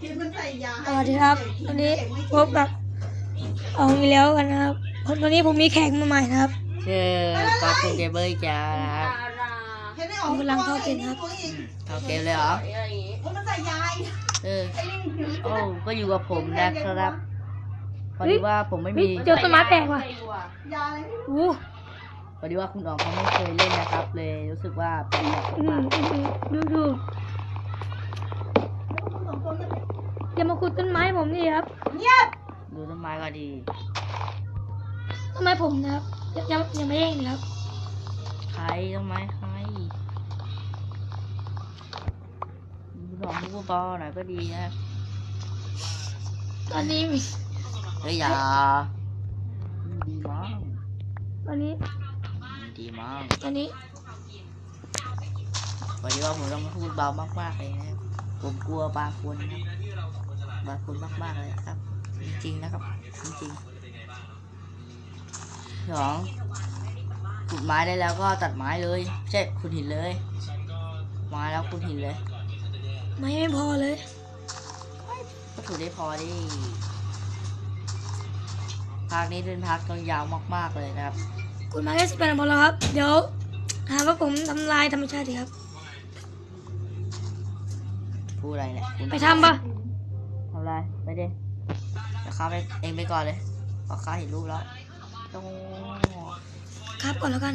คิดมันใส่ยาสวัสดีครับวันนี้พบกับเอาอีกแล้วกันนะครับวันนี้ผมมีแขกมาใหม่นะครับชื่อก็อตคุณเกมเบอร์จ้านะครับเห็นได้ออกผมกำลังเข้าเกมครับตัวอีกเข้าเกมเลยเหรอโอ้มันใส่ยาอีกเออโอ้ก็อยู่กับผมนะครับพอดีว่าผมไม่เฮ้มียเจอต้นไม้แปลกว่ะยาอะไรไม่รู้โอ้พอดีว่าคุณอ๋องเขาไม่เคยเล่นนะครับ เลยรู้สึกว่าแปลกอืมามกอืมอืมดูดู อย่ามาขุดต้นไม้ผมนี่ครับเงียบดูต้นไม้ก็ดีต้นไม้ผมนะครับยังยังยังไม่แห้งเลยครับใครต้นไม้ใครคุณอ๋องพูดเบาๆหน่อยก็ดีนะตอนนี้มีเฮ้ยอย่าดีมั้งตอนนี้ดีมั้งตอนนี้พอดีว่าผมต้องพูดเบามากๆเลยนะครับผมกลัวบางคนนะ ครับบางคนมาก ๆ เลยครับ จริง ๆ นะครับ จริงๆสองขุดไม้ได้แล้วก็ตัดไม้เลยไม่ใช่ขุดหินเลยไม้แล้วขุดหินเลย ไม้ไม่พอเลยก็ถือได้พอดิภาคนี้เป็นภาคตอนยาวมาก ๆ เลยนะครับขุดไม้แค่สิบแปดพอแล้วครับ เดี๋ยวหาว่าผมทำลายธรรมชาติดีครับ พูดอะไรเนี่ยคุณไปทำปะทำอะ ไรไปดิจะข้าไปเองไปก่อนเลยเพราะข้าเห็นรูปแล้วต้องครับก่อนแล้วกัน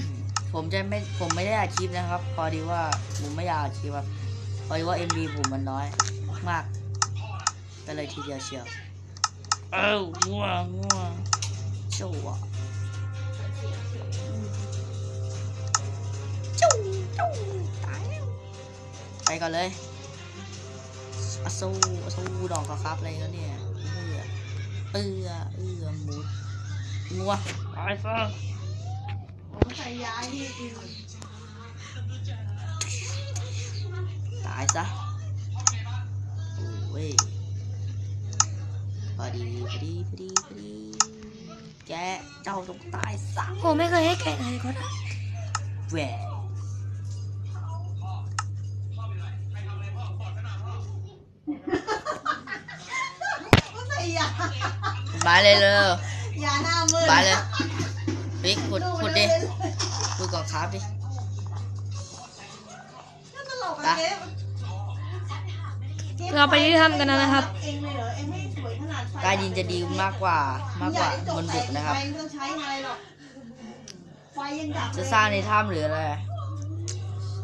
ผมจะไม่ผมไม่ได้อัดคลิปนะครับ พอดีว่าผมไม่อยากอัดคลิปครับพอดีว่า MB ผมมันน้อย มากก็เลยทีเดียวเชียวเอ้าง่วงง่วงชั่วจู้จู้ตายแล้วไปก่อนเลย อะสู้อะสู้ดอกกระครับอะไรแล้วเนี่ยเอือเอือเอือหมูงัวตายซะโอ้มันใส่ยาอีกตายซะโอ้ยพอดีพอดีพอดีพอดีแกเจ้าต้องตายซะผมไม่เคยให้แกอะไรก็ได้แหว บายเลยเลยยาหน้ามืดบายเลยปิ๊กขุดขุดดิขุดก่อนครับดิน่าตลกอะเจ๊เราไปที่ทำกันนะครับเองเลยเหรอเองไม่สวยขนาดไฟการยินจะดีมากกว่ามากกว่าบนบกนะครับไฟไม่ต้องใช้อะไรหรอกไฟยังดับจะสร้างในถ้ำหรืออะไร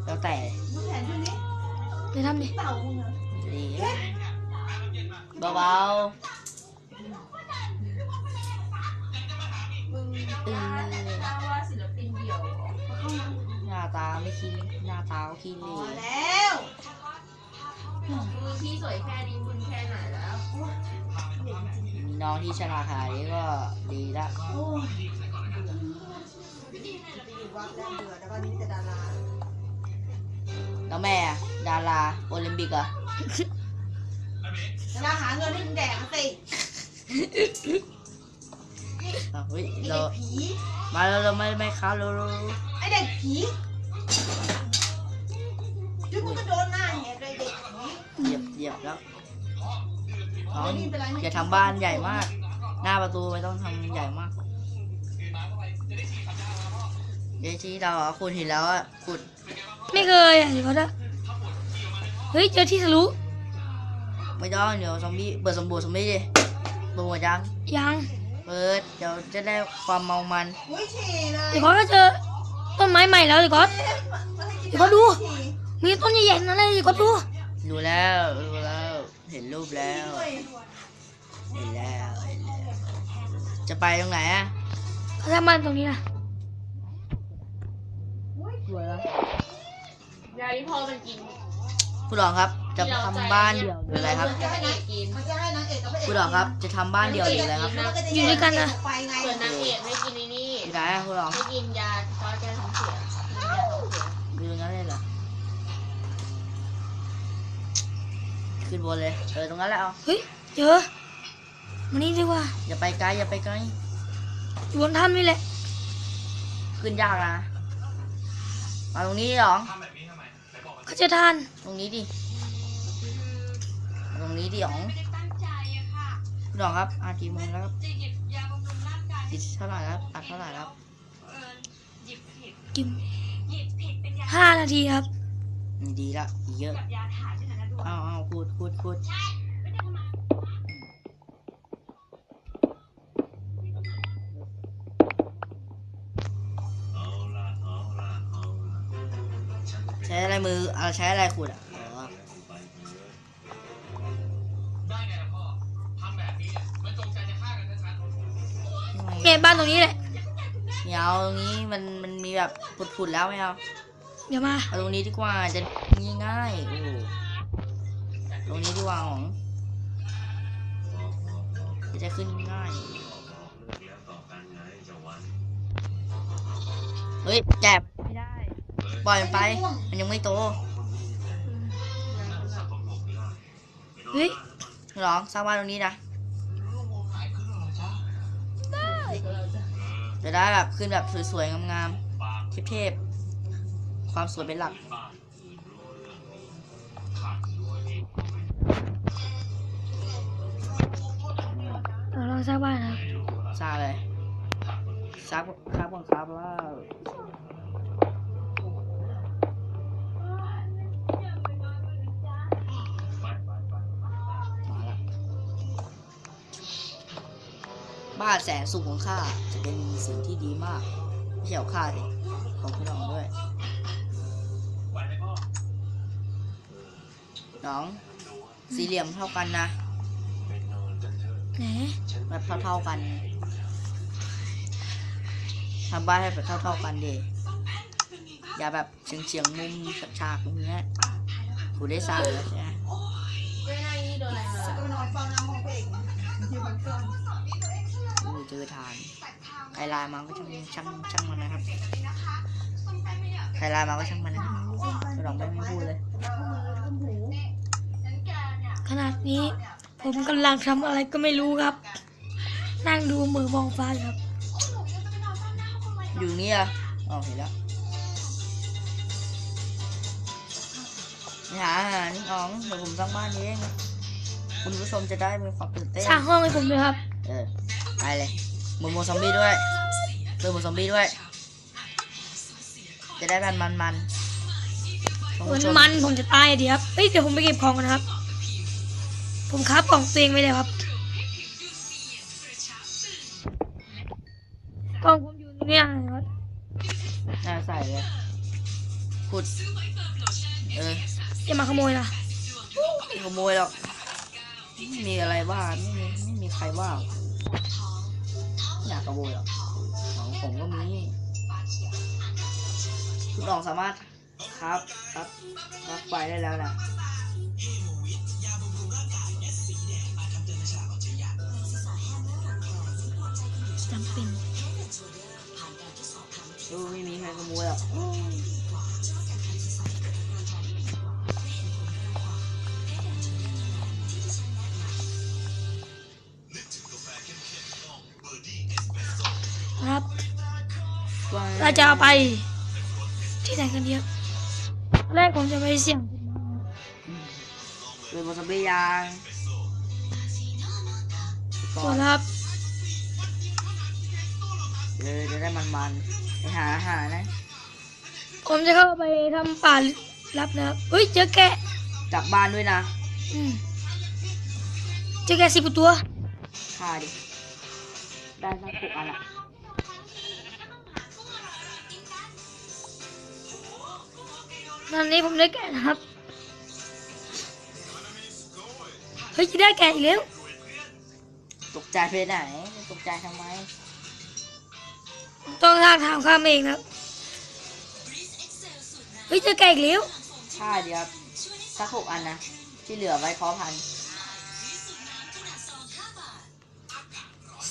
แล้วแต่ดูแผนชุ ดนี้ไปทำดิเต่ามึงเหรอดีเบาๆเออหน้าตาไม่ขี้หน้าตาก็ขี้เหพร่อแล้วมือพี่สวยแค่นี้บุญแค่ไหนแล้วมีน้องที่ฉลาดขนาดนี้ก็ดีละโอ้ยดีวัดแล้วเบื่อแล้วก็นี่จะดาราแล้วแม่อะดาราโอลิมปิกเหรอะดาราหาเงินให้มึงแดก มาสิเฮ้ยไอเราเด็กผีมาแล้วเราไม่ไม่ค้าเราเราไอเด็กผียุดมึงก็โดนหน้าแหกเลยเด็กผีเหยียบเหยียบแล้วน้องอย่าทำบ้านใหญ่มาก หน้าประตูไม่ต้องทำใหญ่มากเดี๋ยวที่เราอะขุดหินแล้วอะขุดไม่เคยอะเดี๋ยวเขาจะเฮ้ยเจอที่ทะลุไม่ต้องเดี๋ยวซอมบี้เปิดสมบูรณ์ซอมบี้ดิเปิดหมดยังยัง เปิดเดี๋ยวจะได้ความเมามันอุ้ยฉี่เลยเดี๋ยวเขาก็เจอต้นไม้ใหม่แล้วเดี๋ยวเขาเดี๋ยวเขาดูฉี่มีต้นใหญ่ๆนั่นเลยเดี๋ยวเขาดูดูแล้วดูแล้วเห็นรูปแล้วด้วยเห็นแล้วเห็นแล้วจะไปตรงไหนอะเขาทำบ้านตรงนี้นะสวยแล้วยาที่พ่อมันกินคุณดองครับ จะทำบ้านเดี่ยวหรืออะไรครับมันจะให้เอกกินมันจะให้นางเอกกับพระเอกคุณดองครับ จะทำบ้านเดี่ยวหรืออะไรครับมันก็จะอยู่ด้วยกันนะไปไงส่วนนางเอกไม่กินไอ้นี่อยู่ไหนอะคุณดองไม่กินยาซอสแก้ท้องเสียกินยาท้องเสียอยู่ตรงนั้นเลยเหรอขึ้นบนเลยเออตรงนั้นแหละเอาเฮ้ยเจอมานี่ดีกว่าอย่าไปไกลอย่าไปไกลอยู่บนถ้ำนี่แหละขึ้นยากนะมาตรงนี้หรอเขาเจอทานตรงนี้ดิมาตร งนี้ดิอ๋องคุณอ๋องครับอากี่โมงแล้วครับติดเท่าไหร่แล้วอัดเท่าไหร่แล้วกิมห้านาทีครับอืมดีละอีกเยอะเอาเอาพูดพูดพูดเอาละเอาละเอาละฉันเป็นใช้อะไรมือเอาใช้อะไรขุดอะ ๆเนี่ยบ้านตรงนี้แหละไม่เอาตรงนี้มันมันมีแบบผุดๆแล้วไม่เอาเดี๋ยวมาเอาตรงนี้ดีกว่าจะง่ายๆโอ้โหตรงนี้ดีกว่าของบอกบอกบอกจะได้ขึ้นง่ายบอกบอกเลิกแล้วต่อกันไงเจ้าวันเฮ้ยแกบไม่ได้ปล่อยมันไป มันยังไม่โตสับปะรดไม่ได้เฮ้ยหรองสร้างบ้านตรงนี้นะ จะได้แบบขึ้นแบบสวยๆงามปากๆเทพๆความสวยเป็นหลักบ้านอื่นรู้เรื่องขาดตัวเองเราลองสร้างบ้านครับไม่รู้ละสร้างเลยสร้างสร้างก่อนครับว่า บ้านแสนสุขของข้าจะเป็นสิ่งที่ดีมากไม่ใช่ของข้าสิของพี่น้องด้วยไปเลยพ่อน้อง สี่เหลี่ยมเท่ากันนะไปนอนกันเถอะไหนฉันแบบเท่าๆกันทำบ้านให้แบบเท่าๆกันดิอย่าแบบเฉียงเฉียงๆมุมฉากๆอย่างเงี้ยถูได้สร้างแล้ว อู้เจอทานใครไลน์มาก็ช่างช่างช่างมันนะครับใครไลน์มาก็ช่างมันนะครับไม่ต้องไม่ไม่พูดเลย ขนาดนี้ผมกำลังทำอะไรก็ไม่รู้ครับ นั่งดูมือมองฟ้าอยู่ครับ อยู่เนี่ยอ๋อเห็นแล้วไปหาอาหารอ๋องเดี๋ยวผมสร้างบ้านเองคุณผู้ชมจะได้มีความตื่นเต้นสร้างห้องให้ผมด้วยครับ เออ ไปเลยหมุนหมุนซอมบี้ด้วยเติมหมุนซอมบี้ด้วย จะได้มันมันมันท่านเหมือนผู้ชมันผมจะตายดีครับเอ้ยเดี๋ยวผมไปเก็บของก่อนนะครับ ผมคับกล่องตัวเองไว้เลยครับกล่องผมอยู่ตรงเนี้ยนะครับน่าใส่เลยขุดเอออย่ามาขโมยนะไม่ขโมยหรอกไม่มีอะไรบ้างไม่มีไม่มีใครว่าไม่ อยากขโมยหรอกของผมก็มีคุณอองสามารถครับครับครับไปได้แล้วนะจำเป็นดูไม่มีใครขโมยหรอก จะเอาไป ที่ไหนกันดีครับแรกผมจะไปเสี่ยงเลยบนสเบียางก่ก่ออนนครับเออจะได้มันมันๆไปหาอาหารนะ ผมจะเข้าไปทำป่าลึกลับนะครับเฮ้ยเจอแกะกลับบ้านด้วยนะ อืมเจอแกะสิบกว่าตัวฆ่าดิ ได้สักหกอันอะ ตอนนี้ผมได้แกะนะครับ เฮ้ยจะได้แกะอีกแล้วตกใจไปไหนตกใจทำไม ต้องทางทางข้ามเองนะครับเฮ้ยเจอแกะอีกแล้วฆ่าดิครับสักหกอันนะ ที่เหลือไว้เพาะพันธุ์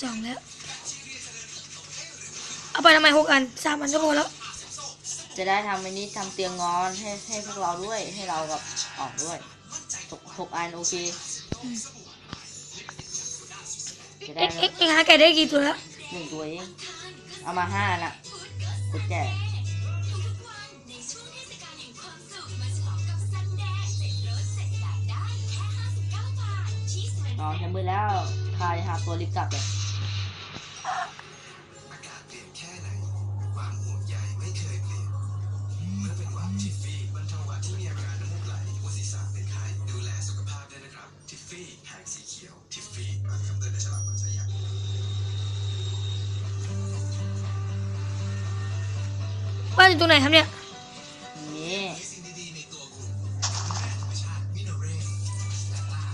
สองแล้ว เอาไปทำไมหกอันสามอันก็พอแล้ว จะได้ทำอันนี้ทำเตียงงอนให้ให้พวกเราด้วยให้เราแบบออกด้วยหกหกอันโอเคจะได้เอ็กเอ็กเอ็กหาแกะได้กี่ตัวแล้วหนึ่งตัวเองเอามาห้าน่ะกุญแจน้องจะมืดแล้วพาหาตัวรีบกลับเลย บ้านอยู่ตรงไหนครับเนี่ยนี่มีสิ่งดีๆในตัวคุณแม่ธรรมชาติมิโนเรลและล่า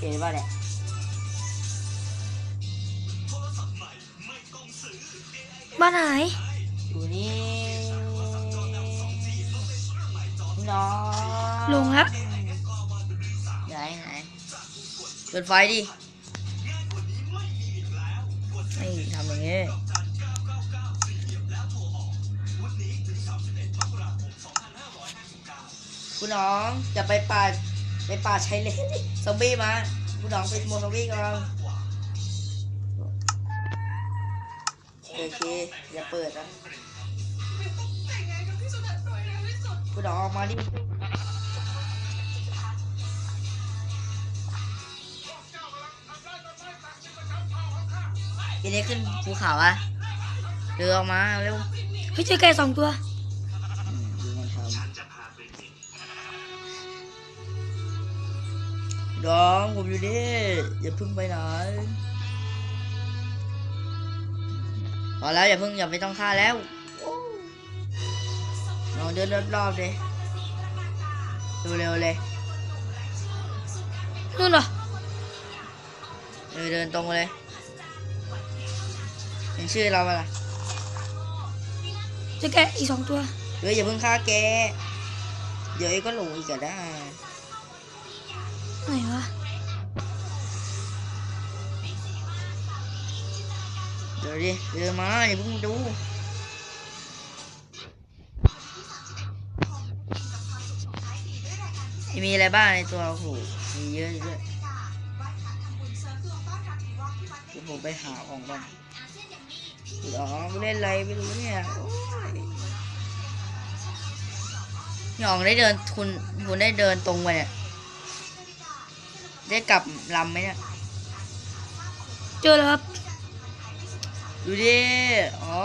เห็นป่ะเนี่ยบ้านไหนอยู่นี่น้องลงแล้วไหนไหนเปิดไฟดิไม่ทำอย่างงี้ คุณน้องจะไปป่าไปป่าชายเลนซอมบี้มาคุณน้องไปขโมยซอมบี้ก่อนโอเคอย่าเปิดนะคุณน้องออกมาดิทีนี้ขึ้นภูเขาอะเดินออกมาเร็วเฮ้ยเจอไก่สองตัว น้องผมอยู่นี่อย่าเพึ่งไปไหนพอแล้วอย่าเพึ่งอย่าไม่ต้องฆ่าแล้วโอ้น้องเดินรอบๆเลยเร็วๆเลยนู่นเหรอเออเดินตรงเลยเห็นชื่อเราปะล่ะเจอไก่อีกสองตัวเฮ้ยอย่าเพึ่งฆ่าแกเดี๋ยวไอ้ก็หลงอีกก็ได้ ไหนวะเดี๋ยวดิเดินมาอย่าเพิ่งดูมีอะไรบ้างในตัวโอ้โหมีเยอะด้วยเดี๋ยวผมไปหาของก่อนเดี๋ยวเล่นอะไรไม่รู้เนี่ยโอ้ยหยองได้เดินคุณคุณได้เดินตรงไปเนี่ย ได้กลับลำไหมเนี่ยเจอแล้วครับ ดูดิอ๋อ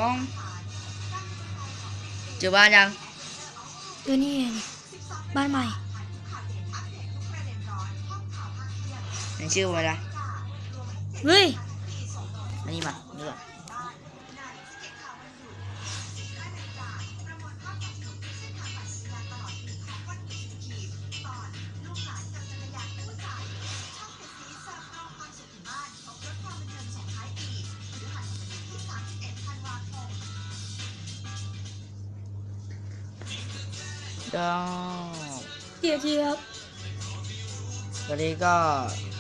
เจอบ้านยังเจอนี่ไงนี่บ้านใหม่เห็นชื่อมันอะไรเฮ้ยอันนี้มา ก็เกียร์ทีครับตอนนี้ก็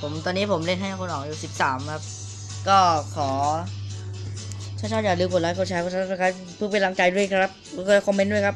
ผมตอนนี้ผมเล่นให้คนออกอยู่สิบสามครับ ก็ขอถ้าชอบอย่าลืมกดไลค์กดแชร์กดซับสไครต์เพื่อเป็นกำลังใจด้วยครับแล้วก็คอมเมนต์ด้วยครับ